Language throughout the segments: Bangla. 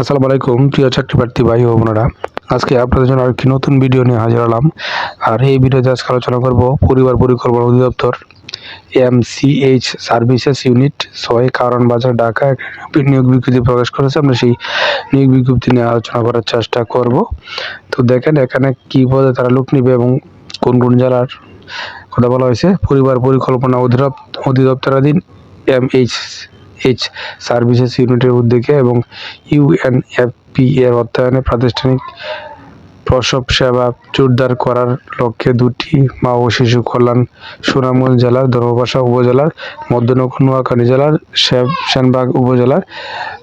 আসসালামু আলাইকুম, প্রিয় চাকরি প্রার্থী ভাই ও বোনেরা। আজকে আপনাদের জন্য আরেকটি নতুন ভিডিও নিয়ে হাজির হলাম। আর এই ভিডিওতে আজকে আলোচনা করব পরিবার পরিকল্পনা অধিদপ্তর, এমসিএইচ সার্ভিসেস ইউনিট, ছয় কারণ বাজার, ঢাকা। নিয়োগ বিজ্ঞপ্তি প্রকাশ করেছে, আমরা সেই নিয়োগ বিজ্ঞপ্তি নিয়ে আলোচনা করার চেষ্টা করব। তো দেখেন, এখানে কী পদে তারা লোক নিবে এবং কোন কোন জেলার কথা বলা হয়েছে। পরিবার পরিকল্পনা অধিদপ্তর অধিদপ্তরাধীন এম এইচ সার্ভিসেস ইউনিটের উদ্যোগে এবং ইউএনএফপি এর অর্থায়নে প্রাতিষ্ঠানিক প্রসব সেবা জোরদার করার লক্ষ্যে দুটি মা ও শিশু কল্যাণ সুনামগঞ্জ জেলার ধর্মপাশা উপজেলার মধ্যনগর, নোয়াখালী জেলার সেনবাগ উপজেলার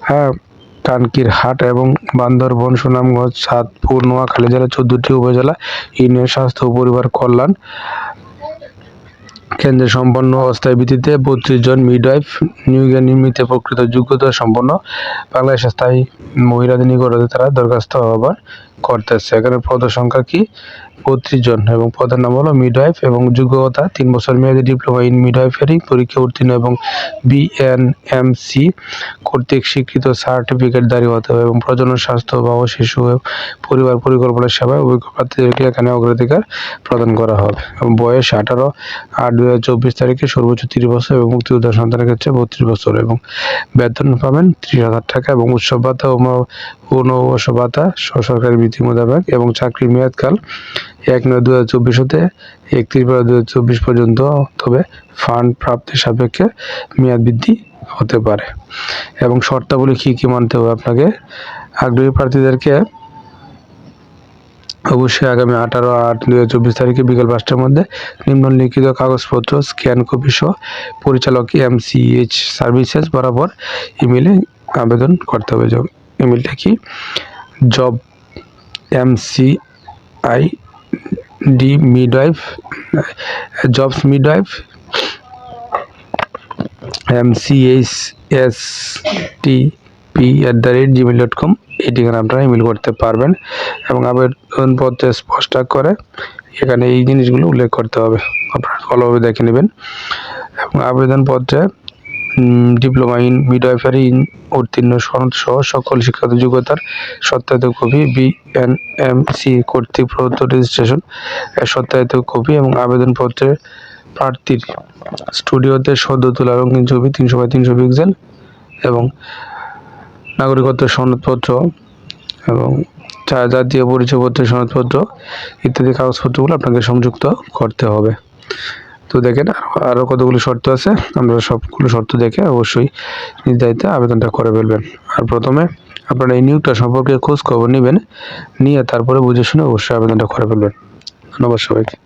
হ্যাঁ কানকির হাট এবং বান্দরবন সুনামগঞ্জ, সাতপুর, নোয়াখালী জেলার চোদ্দটি উপজেলা, ইউনিয়ন স্বাস্থ্য ও পরিবার কল্যাণ কেন্দ্রে সম্পন্ন অস্থায়ী ভিত্তিতে বত্রিশ জন মিডওয়াইফ নিয়োগে নির্মিত প্রকৃত যোগ্যতা সম্পন্ন বাংলাদেশের স্থায়ী মহিলাদের নিকট তারা দরখাস্ত আহ্বান করতেছে। এখানে পদ সংখ্যা কি? বত্রিশ জন এবং পদের নাম হলো মিডওয়াইফ এবং যোগ্যতা তিন বছর মেয়াদী ডিপ্লোমা ইন মিডওয়াইফারি পরীক্ষা উত্তীর্ণ এবং বিএনএমসি কর্তৃক স্বীকৃত সার্টিফিকেট দাঁড়িয়ে হতে হবে এবং প্রজনন স্বাস্থ্য বা শিশু পরিবার পরিকল্পনা সেবায় অভিজ্ঞ প্রার্থীদেরকে এখানে অগ্রাধিকার প্রদান করা হবে। বয়স আঠারো, আট দু হাজার চব্বিশ তারিখে সর্বোচ্চ তিরিশ বছর এবং মুক্তিযোদ্ধা সন্তানের ক্ষেত্রে বত্রিশ বছর এবং বেতন পাবেন ত্রিশ হাজার টাকা এবং উৎসব ভাতা ও ভাতা সরকারি বৃত্তি মোতাবেক এবং চাকরির মেয়াদকাল এক নয় দু হাজার চব্বিশ হতে একত্রিশ বারো দু হাজার চব্বিশ পর্যন্ত, তবে ফান্ড প্রাপ্তির সাপেক্ষে মেয়াদ বৃদ্ধি হতে পারে। এবং শর্তাবলী কী কী মানতে হবে আপনাকে? আগ্রহী প্রার্থীদেরকে অবশ্যই আগামী আঠারো আট দু হাজার চব্বিশ তারিখে বিকেল পাঁচটার মধ্যে নিম্নলিখিত কাগজপত্র স্ক্যান কপি সহ পরিচালক এম সি এইচ সার্ভিসেস বরাবর ইমেলে আবেদন করতে হবে। ইমেলটা কি? Job MC I D midwife jobs midwife MCH S T P at the rate Gmail dot com এই ঠিকানা আপনারা ইমেল করতে পারবেন এবং আবেদনপত্রে স্পষ্ট করে এখানে এই জিনিসগুলো উল্লেখ করতে হবে। আপনারা ভালোভাবে দেখে নেবেন। এবং আবেদনপত্রে ডিপ্লোমা ইন মিডওয়াইফারি ইন উত্তীর্ণ সনদ সহ সকল শিক্ষাগত যোগ্যতার সত্যায়িত কপি বিএনএমসি কর্তৃক প্রদত্ত রেজিস্ট্রেশন সত্যায়িত কপি এবং আবেদনপত্রের প্রার্থীর স্টুডিওতে সদ্য তোলা রঙিন ছবি, তিনশো বাই তিনশো পিক্সেল এবং নাগরিকত্ব সনদপত্র এবং জাতীয় পরিচয়পত্রের সনদপত্র ইত্যাদি কাগজপত্রগুলো আপনাকে সংযুক্ত করতে হবে। তো দেখেন আরও কতগুলো শর্ত আছে। আপনারা সবগুলো শর্ত দেখে অবশ্যই নির্ধারিত আবেদনটা করে ফেলবেন। আর প্রথমে আপনারা এই নিয়োগটা সম্পর্কে খোঁজ খবর নেবেন, নিয়ে তারপরে বুঝে শুনে অবশ্যই আবেদনটা করে ফেলবেন। ধন্যবাদ সবাইকে।